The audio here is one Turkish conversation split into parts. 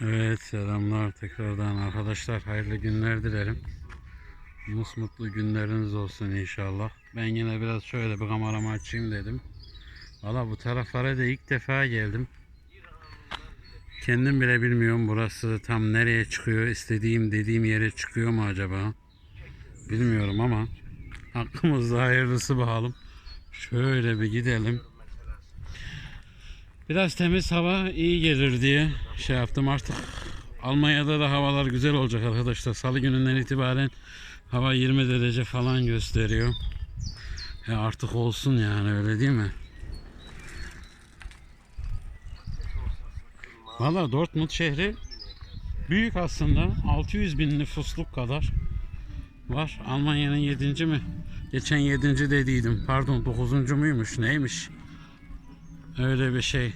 Evet selamlar tekrardan arkadaşlar hayırlı günler dilerim. Musmutlu günleriniz olsun inşallah. Ben yine biraz şöyle bir kameramı açayım dedim. Valla bu taraflara da ilk defa geldim. Kendim bile bilmiyorum burası tam nereye çıkıyor, istediğim dediğim yere çıkıyor mu acaba? Bilmiyorum ama hakkımızda hayırlısı bakalım. Şöyle bir gidelim. Biraz temiz hava iyi gelir diye şey yaptım artık. Almanya'da da havalar güzel olacak arkadaşlar. Salı gününden itibaren hava 20 derece falan gösteriyor. Ya artık olsun yani öyle değil mi? Valla Dortmund şehri büyük aslında. 600 bin nüfusluk kadar var. Almanya'nın 7. mi? Geçen 7. dediydim. Pardon 9. muymuş neymiş? Öyle bir şey.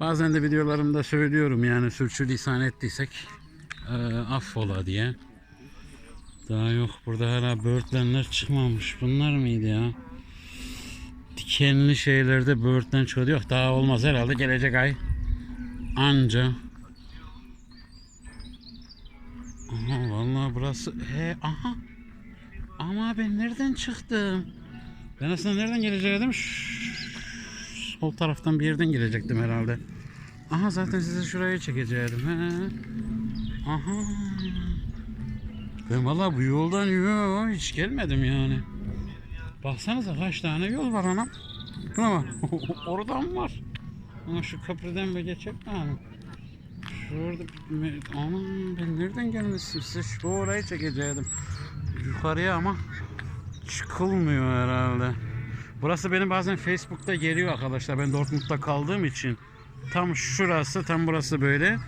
Bazen de videolarımda söylüyorum yani sürçülisan ettiysek e, affola diye. Daha yok burada hala böğürtlenler çıkmamış. Bunlar mıydı ya? Dikenli şeylerde böğürtlen çıkıyor. Yok daha olmaz herhalde gelecek ay. Anca. Aha vallahi burası he aha. Ama ben nereden çıktım? Ben aslında nereden gelecektim? Sol taraftan bir yerden girecektim herhalde. Aha zaten sizi şuraya çekecektim. He. Aha. Ben valla bu yoldan yo, hiç gelmedim yani. Baksanıza kaç tane yol var anam. Bak. Oradan var. Ama şu köprüden bir geçecek mi abi? Şurada bir- anam ben nereden gelmişim size şu orayı çekecektim. Yukarıya ama çıkılmıyor herhalde. Burası benim bazen Facebook'ta geliyor arkadaşlar. Ben Dortmund'da kaldığım için tam şurası tam burası böyle.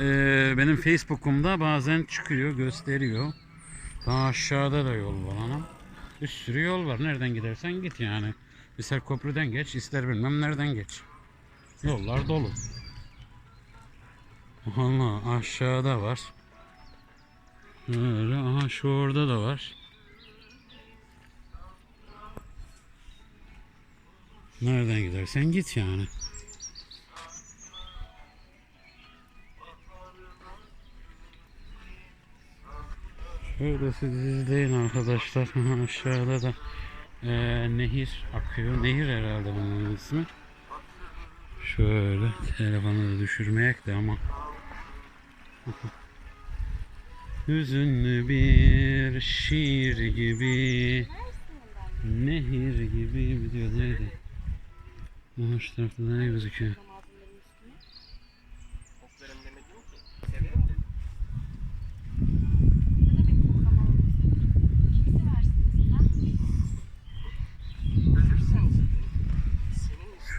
Ee, benim Facebook'umda bazen çıkıyor gösteriyor. Daha aşağıda da yol var anam. Bir sürü yol var. Nereden gidersen git yani. İster köprüden geç ister bilmem nereden geç. Yollar dolu. Allah aşağıda var. Aha şu orada da var. Nereden gidersen git yani. Şöyle siz izleyin arkadaşlar. Aşağıda da eee, nehir akıyor. Nehir herhalde bunun ismi. Şöyle telefonu da düşürmeyek de ama. Hüzünlü bir şiir gibi Nehir gibi bir diyor neydi? Aha şu tarafta da ne gözüküyor?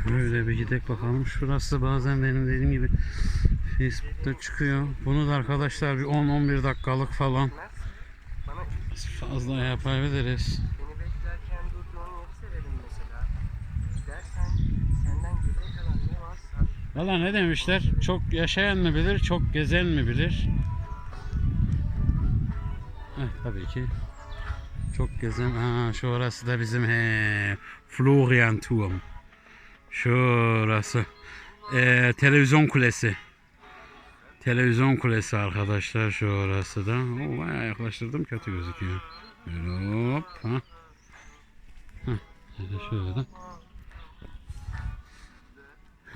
Şöyle bir gidelim bakalım. Şurası bazen benim dediğim gibi Facebook'ta çıkıyor. Bunu da arkadaşlar bir 10-11 dakikalık falan fazla yapabiliriz. Valla ne demişler? Çok yaşayan mı bilir, çok gezen mi bilir? Heh, tabii ki. Çok gezen. Ha, şu orası da bizim he, Florian Turm. Şurası. Ee, televizyon kulesi. Televizyon kulesi arkadaşlar şu orası da. Oo, bayağı yaklaştırdım kötü gözüküyor. Hop. Ha. Heh, şöyle şöyle.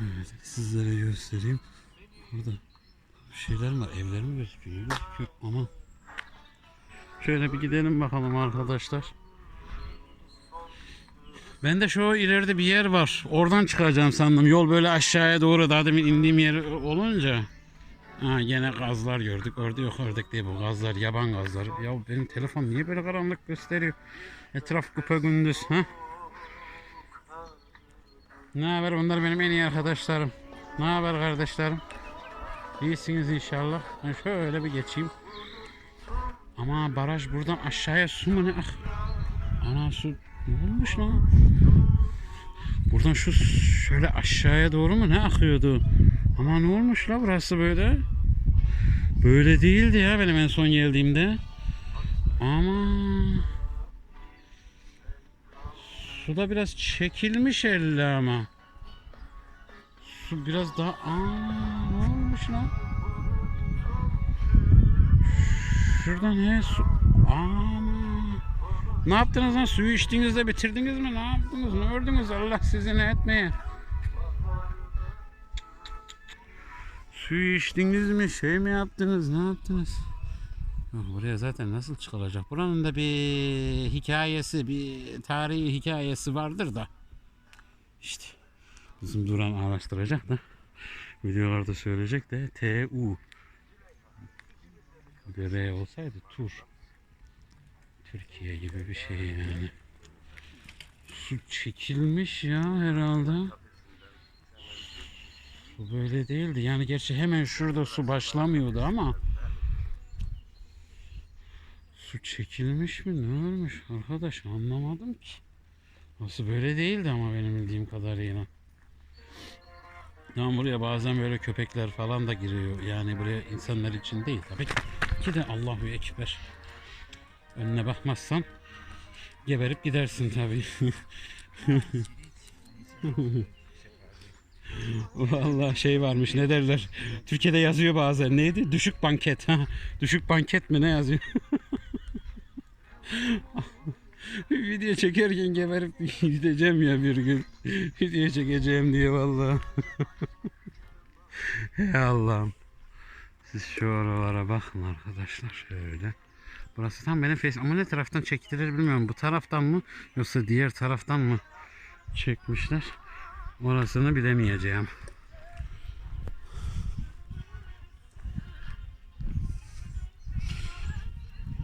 Evet, sizlere göstereyim. Burada bir şeyler var. Evler mi gözüküyor? Gözüküyor? Ama şöyle bir gidelim bakalım arkadaşlar. Ben de şu ileride bir yer var. Oradan çıkacağım sandım. Yol böyle aşağıya doğru daha demin indiğim yer olunca. Ha gene gazlar gördük. Orada yok ördek değil bu gazlar. Yaban gazlar. Ya benim telefon niye böyle karanlık gösteriyor? Etraf kupa gündüz. Ha? Ne haber? Bunlar benim en iyi arkadaşlarım. Ne haber kardeşlerim? İyisiniz inşallah. Ben şöyle bir geçeyim. Ama baraj buradan aşağıya su mu ne? Ah. Ana su ne olmuş lan? Buradan şu şöyle aşağıya doğru mu ne akıyordu? Ama ne olmuş la burası böyle? Böyle değildi ya benim en son geldiğimde. Ama Suda biraz çekilmiş elle ama. Su biraz daha... Aa, ne olmuş lan? Şuradan he su... Aman. Ne yaptınız lan? Suyu içtiniz de bitirdiniz mi? Ne yaptınız? Ne ördünüz? Allah sizi ne etmeye. Suyu içtiniz mi? Şey mi yaptınız? Ne yaptınız? Buraya zaten nasıl çıkılacak? Buranın da bir hikayesi, bir tarihi hikayesi vardır da. İşte bizim Duran araştıracak da videolarda söyleyecek de TU R olsaydı tur. Türkiye gibi bir şey yani. Su çekilmiş ya herhalde. Su böyle değildi. Yani gerçi hemen şurada su başlamıyordu ama su çekilmiş mi ne olmuş arkadaş anlamadım ki nasıl böyle değildi ama benim bildiğim kadarıyla Tamam buraya bazen böyle köpekler falan da giriyor. Yani buraya insanlar için değil tabii ki de Allahu Ekber. Önüne bakmazsan geberip gidersin tabii. Vallahi şey varmış ne derler. Türkiye'de yazıyor bazen. Neydi? Düşük banket. Ha, düşük banket mi ne yazıyor? Video çekerken geberip gideceğim ya bir gün. Video çekeceğim diye vallahi. Hey Allah'ım. Siz şu oralara bakın arkadaşlar şöyle. Burası tam benim face ama ne taraftan çektiler bilmiyorum. Bu taraftan mı yoksa diğer taraftan mı çekmişler? Orasını bilemeyeceğim.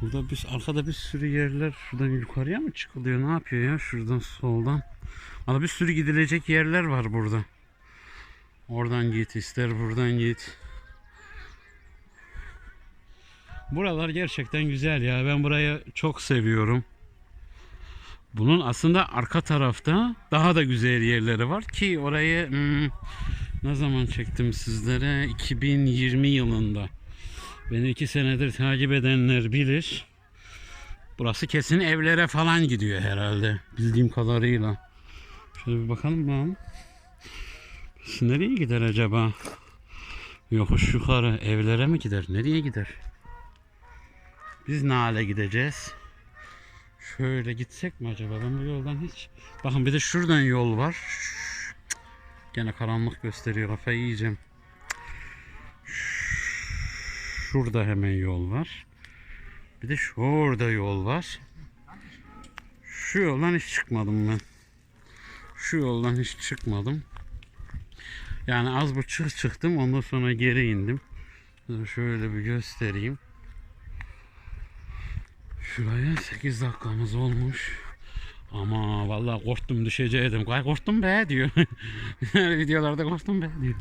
Burada bir arkada bir sürü yerler şuradan yukarıya mı çıkılıyor? Ne yapıyor ya? Şuradan soldan. Ama bir sürü gidilecek yerler var burada. Oradan git ister buradan git. Buralar gerçekten güzel ya. Ben burayı çok seviyorum. Bunun aslında arka tarafta daha da güzel yerleri var ki orayı hmm, ne zaman çektim sizlere? 2020 yılında. Beni iki senedir takip edenler bilir. Burası kesin evlere falan gidiyor herhalde. Bildiğim kadarıyla. Şöyle bir bakalım bakalım. Burası nereye gider acaba? Yokuş yukarı evlere mi gider? Nereye gider? Biz ne gideceğiz? Şöyle gitsek mi acaba? Ben bu yoldan hiç... Bakın bir de şuradan yol var. Gene karanlık gösteriyor. Kafayı yiyeceğim. Şurada hemen yol var. Bir de şurada yol var. Şu yoldan hiç çıkmadım ben. Şu yoldan hiç çıkmadım. Yani az buçuk çıktım. Ondan sonra geri indim. Şöyle bir göstereyim. Şuraya 8 dakikamız olmuş. Ama vallahi korktum düşecektim. Ay korktum be diyor. Videolarda korktum be diyor.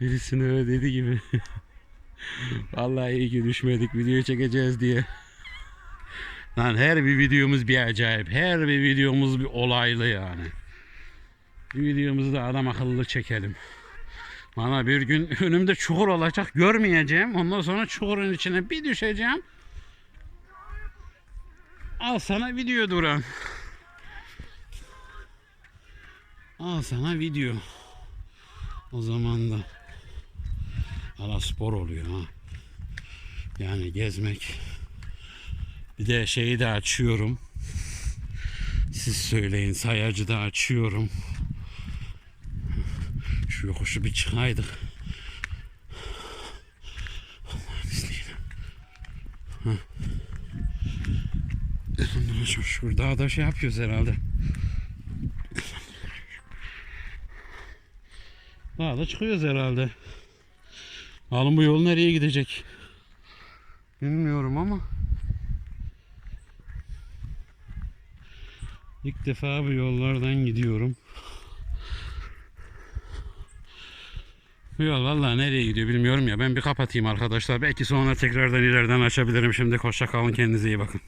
Birisine öyle dedi gibi. vallahi iyi ki düşmedik video çekeceğiz diye. Lan her bir videomuz bir acayip. Her bir videomuz bir olaylı yani. Bir videomuzu da adam akıllı çekelim. Bana bir gün önümde çukur olacak görmeyeceğim. Ondan sonra çukurun içine bir düşeceğim. Al sana video Duran. Al sana video. O zaman da ala spor oluyor ha. Yani gezmek. Bir de şeyi de açıyorum. Siz söyleyin sayacı da açıyorum. Şu yokuşu bir çıkaydık. Allah'ın izniyle. Hah. Şu- Şurada da şey yapıyoruz herhalde. Daha da çıkıyoruz herhalde. Bakalım bu yol nereye gidecek? Bilmiyorum ama. İlk defa bu yollardan gidiyorum. Bu yol vallahi nereye gidiyor bilmiyorum ya. Ben bir kapatayım arkadaşlar. Belki sonra tekrardan ileriden açabilirim. Şimdi hoşça kalın kendinize iyi bakın.